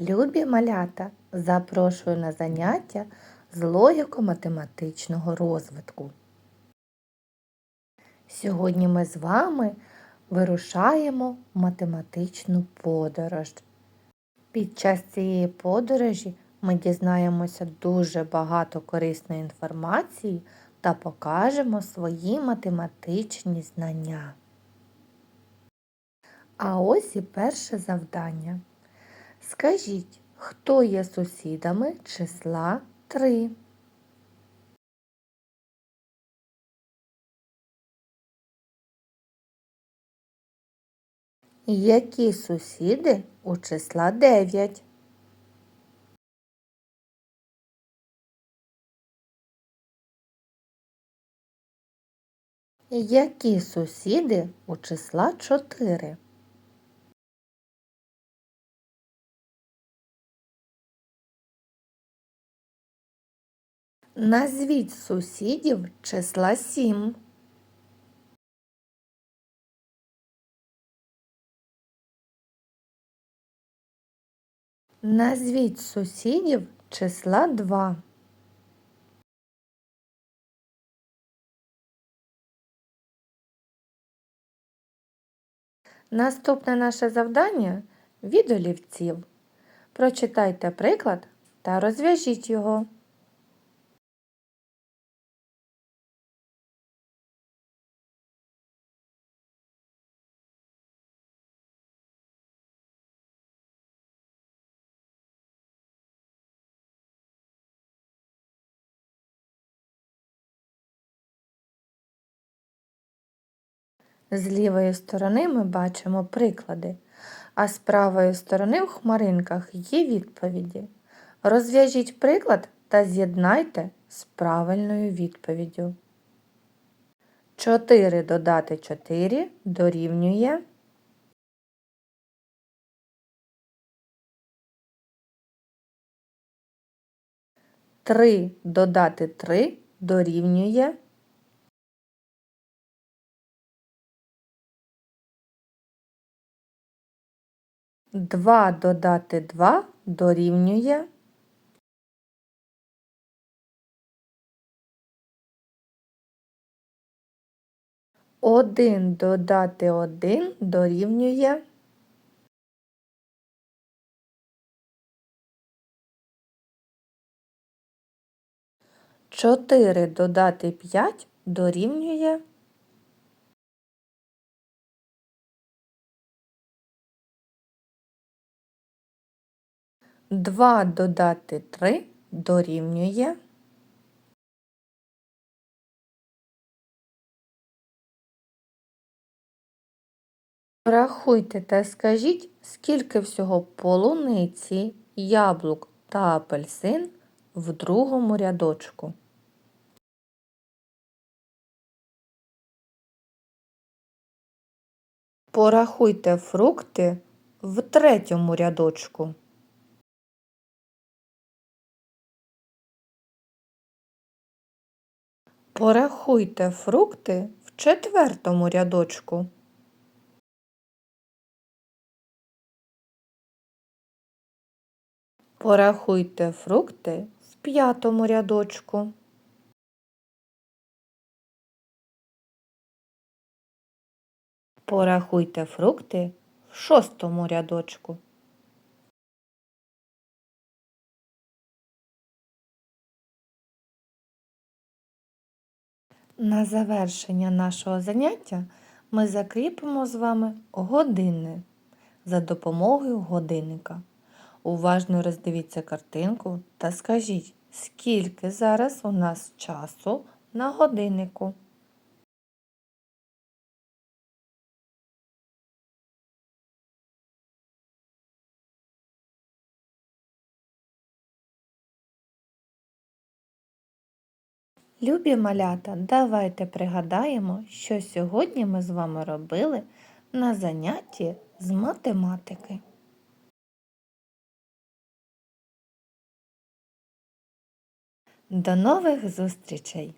Любі малята, запрошую на заняття з логіко-математичного розвитку. Сьогодні ми з вами вирушаємо математичну подорож. Під час цієї подорожі ми дізнаємося дуже багато корисної інформації та покажемо свої математичні знання. А ось і перше завдання. Скажіть, хто є сусідами числа 3? Які сусіди у числа 9? Які сусіди у числа 4? Назвіть сусідів числа 7. Назвіть сусідів числа 2. Наступне наше завдання від олівців. Прочитайте приклад та розв'яжіть його. З лівої сторони ми бачимо приклади, а з правої сторони в хмаринках є відповіді. Розв'яжіть приклад та з'єднайте з правильною відповіддю. 4 додати 4 дорівнює. Три додати три дорівнює. Два додати два дорівнює. Один додати один дорівнює. Чотири додати п'ять дорівнює. Два додати три дорівнює. Порахуйте та скажіть, скільки всього полуниці, яблук та апельсин в другому рядочку. Порахуйте фрукти в третьому рядочку. Порахуйте фрукти в четвертому рядочку. Порахуйте фрукти в п'ятому рядочку. Порахуйте фрукти в шостому рядочку. На завершення нашого заняття ми закріпимо з вами години за допомогою годинника. Уважно роздивіться картинку та скажіть, скільки зараз у нас часу на годиннику. Любі малята, давайте пригадаємо, що сьогодні ми з вами робили на занятті з математики. До нових зустрічей!